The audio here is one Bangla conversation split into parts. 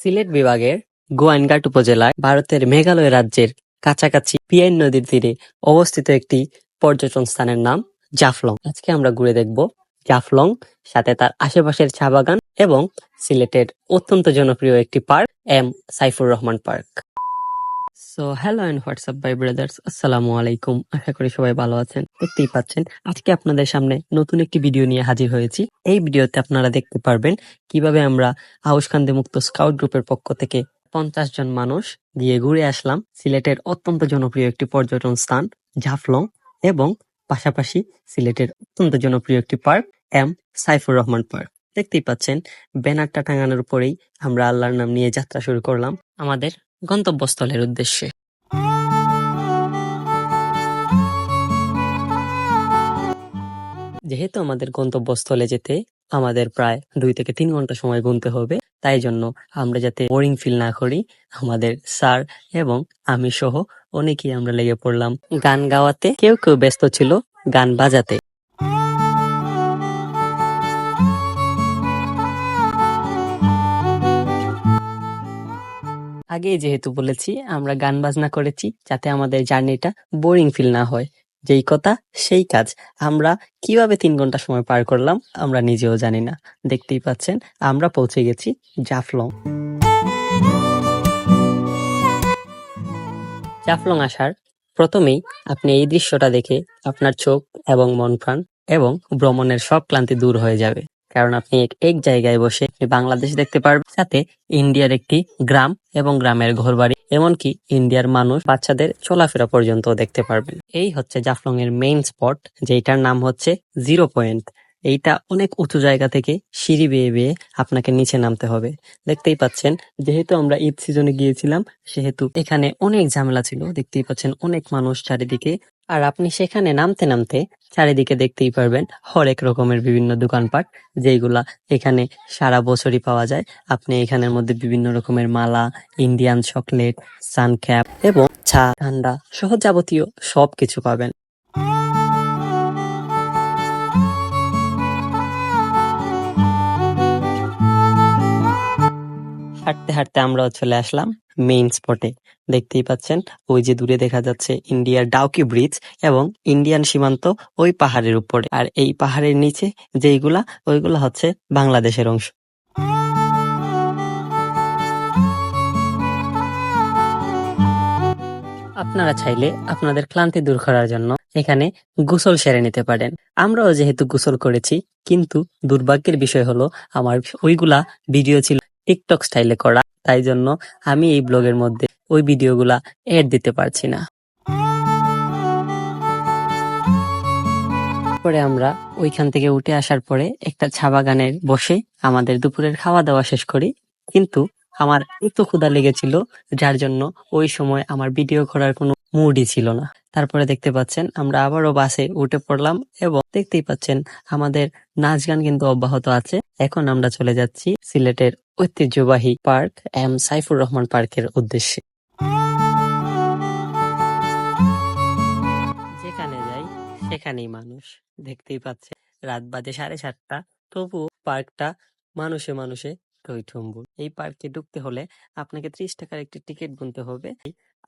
সিলেট বিভাগের গোয়াইনঘাট উপজেলায় ভারতের মেঘালয় রাজ্যের কাছাকাছি পিয়াইন নদীর তীরে অবস্থিত একটি পর্যটন স্থানের নাম জাফলং। আজকে আমরা ঘুরে দেখব জাফলং, সাথে তার আশেপাশের চা বাগান এবং সিলেটের অত্যন্ত জনপ্রিয় একটি park, M Saifur Rahman park. So hello and what's up by brothers আসসালামু আলাইকুম আশা করি সবাই ভালো আছেন। দেখতেই পাচ্ছেন, আজকে আপনাদের সামনে নতুন একটি ভিডিও নিয়ে হাজির হয়েছি। এই ভিডিওতে আপনারা দেখতে পারবেন কীভাবে আমরা আউসকান্দি মুক্ত স্কাউট গ্রুপের পক্ষ থেকে পঞ্চাশ জন মানুষ দিয়ে ঘুরে আসলাম সিলেটের অত্যন্ত জনপ্রিয় একটি পর্যটন স্থান জাফলং এবং পাশাপাশি সিলেটের অত্যন্ত জনপ্রিয় একটি park, M Saifur Rahman park. দেখতেই পাচ্ছেন ব্যানারটা টাঙানোর উপরেই আমরা আল্লাহর নাম নিয়ে যাত্রা শুরু করলাম। আমাদের গন্তব্যস্থলের উদ্দেশ্যে। যেহেতু আমাদের গন্তব্যস্থলে যেতে আমাদের প্রায় দুই থেকে তিন ঘণ্টা সময় গুনতে হবে, তাই জন্য আমরা যাতে বোরিং ফিল না করি, আমাদের স্যার এবং আমি সহ অনেকেই আমরা লেগে পড়লাম। গান গাওয়াতে কেউ কেউ ব্যস্ত ছিল, গান বাজাতে। আগেই যেহেতু বলেছি, আমরা গান বাজনা করেছি যাতে আমাদের জার্নিটা বোরিং ফিল না হয়। যেই কথা, সেই কাজ। আমরা কীভাবে তিন ঘণ্টা সময় পার করলাম, আমরা নিজেও জানি না। দেখতেই পাচ্ছেন, আমরা পৌঁছে গেছি জাফলং। জাফলং আসার প্রথমেই আপনি এই দৃশ্যটা দেখে আপনার চোখ এবং মন প্রাণ এবং ভ্রমণের সব ক্লান্তি দূর হয়ে যাবে। কারণ আপনি এক জায়গায় বসে বাংলাদেশ দেখতে পারবেন। সাথে ইন্ডিয়ার একটি গ্রাম এবং গ্রামের ঘরবাড়ি, এমনকি ইন্ডিয়ার মানুষ বাচ্চাদের চলাফেরা পর্যন্ত দেখতে পারবেন। এই হচ্ছে জাফলং এর মেইন স্পট যেটার নাম হচ্ছে জিরো পয়েন্ট এইটা অনেক উঁচু জায়গা থেকে সিঁড়ি বেয়ে বেয়ে আপনাকে নিচে নামতে হবে। দেখতেই পাচ্ছেন, যেহেতু আমরা ঈদ সিজনে গিয়েছিলাম, সেহেতু এখানে অনেক ঝামেলা ছিল। দেখতেই পাচ্ছেন, অনেক মানুষ চারিদিকে আর আপনি সেখানে নামতে নামতে চারিদিকে দেখতেই পারবেন হরেক রকমের বিভিন্ন দোকানপাট যেগুলা এখানে সারা বছরই পাওয়া যায়। আপনি এখানের মধ্যে বিভিন্ন রকমের মালা, ইন্ডিয়ান চকলেট সানক্যাপ এবং চা, ঠান্ডা সহ যাবতীয় সব কিছু পাবেন। হাঁটতে হাঁটতে আমরাও চলে আসলাম মেইন স্পটে দেখতেই পাচ্ছেন, ওই যে দূরে দেখা যাচ্ছে ইন্ডিয়ার ডাউকি ব্রিজ এবং ইন্ডিয়ান সীমান্ত ওই পাহাড়ের উপরে। আর এই পাহাড়ের নিচে যেইগুলা, ওইগুলা হচ্ছে বাংলাদেশের অংশ। আপনারা চাইলে আপনাদের ক্লান্তি দূর করার জন্য এখানে গোসল সেরে নিতে পারেন। আমরাও যেহেতু গোসল করেছি, কিন্তু দুর্ভাগ্যের বিষয় হলো আমার ওইগুলা ভিডিও ছিল। টিকটক স্টাইলে করা। তাই জন্য আমি এই ব্লগের মধ্যে ওই ভিডিওগুলা এড দিতে পারছি না। পরে আমরা ওইখান থেকে উঠে আসার পরে একটা চা বাগানে বসে আমাদের দুপুরের খাওয়া দাওয়া শেষ করি। কিন্তু আমার এত ক্ষুধা লেগেছিল, যার জন্য ওই সময় আমার ভিডিও করার কোনো মুডই ছিল না। তারপরে দেখতে পাচ্ছেন, আমরা আবারও বাসে উঠে পড়লাম এবং দেখতেই পাচ্ছেন, আমাদের নাচ গান কিন্তু অব্যাহত আছে। এখন আমরা চলে যাচ্ছি সিলেটের ঐতিহ্যবাহী পার্ক এম সাইফুর রহমান পার্কের উদ্দেশ্যে। যেখানে যাই, সেখানেই মানুষ দেখতেই পাচ্ছে। রাত বাজে সাড়ে সাতটা তবু পার্কটা মানুষে মানুষে টইঠম্বুর এই পার্কে ঢুকতে হলে আপনাকে ত্রিশ টাকার একটি টিকিট গুনতে হবে।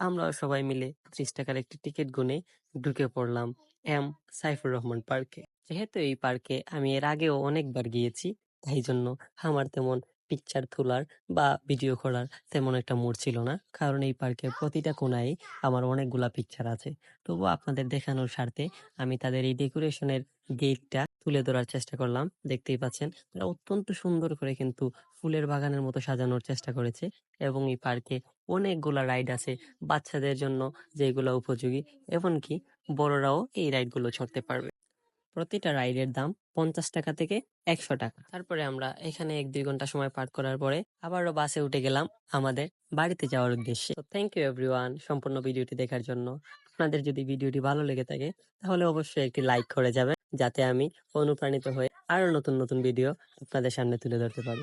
আমরা সবাই মিলে ত্রিশ টাকার একটি টিকিট গুনে ঢুকে পড়লাম এম সাইফুর রহমান পার্কে। যেহেতু এই পার্কে আমি এর আগেও অনেকবার গিয়েছি, তাই জন্য আমার তেমন পিকচার তোলার বা ভিডিও করার তেমন একটা মুড ছিল না। কারণ এই পার্কের প্রতিটা কোনায় আমার অনেকগুলা পিকচার আছে। তবু আপনাদের দেখানোর স্বার্থে আমি তাদের এই ডেকোরেশনের গেটটা তুলে ধরার চেষ্টা করলাম। দেখতেই পাচ্ছেন, তারা অত্যন্ত সুন্দর করে কিন্তু ফুলের বাগানের মতো সাজানোর চেষ্টা করেছে এবং এই পার্কে অনেকগুলা রাইড আছে বাচ্চাদের জন্য যেগুলো উপযোগী। এমনকি বড়রাও এই রাইডগুলো চড়তে পারবে। প্রতিটা রাইডের দাম পঞ্চাশ টাকা থেকে একশো টাকা। তারপরে আমরা এখানে এক দুই ঘণ্টা সময় পার করার পরে আবারও বাসে উঠে গেলাম আমাদের বাড়িতে যাওয়ার উদ্দেশ্যে। থ্যাংক ইউ এভরিওয়ান সম্পূর্ণ ভিডিওটি দেখার জন্য। আপনাদের যদি ভিডিওটি ভালো লেগে থাকে, তাহলে অবশ্যই একটি লাইক করে যাবেন, যাতে আমি অনুপ্রাণিত হয়ে আরও নতুন নতুন ভিডিও আপনাদের সামনে তুলে ধরতে পারি।